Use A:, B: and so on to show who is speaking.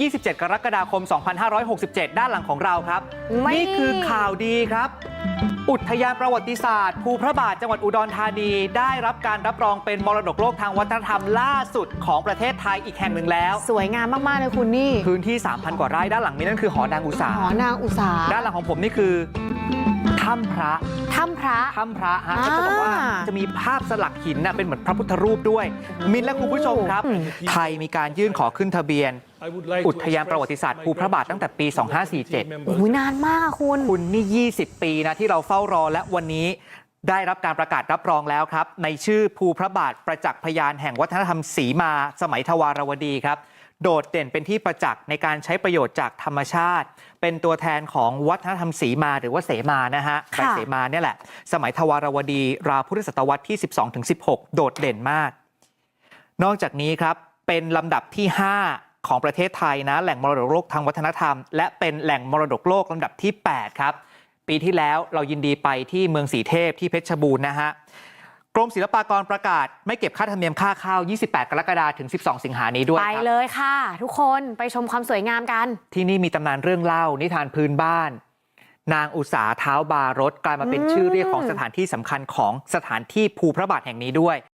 A: 27 กรกฎาคม 2567 ด้านหลังของเราครับ
B: ไม่
A: นี่คือข่าวดีครับ อุทยานประวัติศาสตร์ ภูพระบาทจังหวัดอุดรธานี ได้รับการรับรองเป็นมรดกโลกทางวัฒนธรรมล่าสุดของประเทศไทยอีกแห่งหนึ่งแล้ว
B: สวยงามมาก ๆ เลยคุณนี่
A: พื้นที่ 3,000 กว่าไร่ด้านหลังนี้นั่นคือหอนางอุสา
B: หอนางอุสา
A: ด้านหลังของผมนี่คือ ถ้ำพระ
B: ถ้ำพระ
A: ถ้ำพระฮะ
B: อ่า
A: ก็จะบอกว่าจะมีภาพสลักหินนะเป็นเหมือนพระพุทธรูปด้วย มินและคุณผู้ชมครับ
B: อืม
A: ไทยมีการยื่นขอขึ้นทะเบียน อุ
C: อุ
A: ท
C: ท
A: ยายา
C: นน
A: ป
C: ประระ
A: วั
C: วั
A: ติ
C: ติ
A: ศา
C: ศา
A: ส
C: ส
A: ต
C: ต
A: ร์
C: ร์
A: ภู
C: ภู
A: พ
C: พ
A: ระ
C: ระ
A: บา
C: บา
A: ท
C: ท
A: ตั้
C: ตั้
A: ง
C: ง
A: แต่
C: แต่
A: ปี
C: ปี
A: 2547
B: โอ้ยนานมากคุณ
A: คุณนี่ 20 ปีนะที่เราเฝ้ารอและวันนี้ได้รับการประกาศรับรองแล้วครับ ในชื่อภูพระบาทประจักษ์พยานแห่งวัฒนธรรมศรีมาสมัยทวารวดีครับ โดดเด่นเป็นที่ประจักษ์ในการใช้ประโยชน์จากธรรมชาติ เป็นตัวแทนของวัฒนธรรมศรีมาหรือว่าเสมานะฮะใบ
B: ค่ะ
A: เสมาเนี่ยแหละ สมัยทวารวดีราวพุทธศตวรรษที่ 12-16 โดดเด่นมาก นอกจากนี้ครับเป็นลำดับที่ 5 ของประเทศไทยนะ แหล่งมรดกโลกทางวัฒนธรรม และเป็นแหล่งมรดกโลกลำดับที่ 8 ครับ ปีที่แล้วเรายินดีไปที่เมืองสีเทพที่เพชรบูรณ์นะฮะ กรมศิลปากรประกาศไม่เก็บค่าธรรมเนียมค่าข้าว 28 กรกฎาคมถึง 12 สิงหานี้ด้วย
B: ไป
A: ครับ
B: เลยค่ะ ทุกคนไปชมความสวยงามกัน
A: ที่นี่มีตำนานเรื่องเล่านิทานพื้นบ้าน นางอุสาเท้าบารถกลายมาเป็น
B: อืม
A: ชื่อเรียกของสถานที่สำคัญของสถานที่ภูพระบาทแห่งนี้ด้วย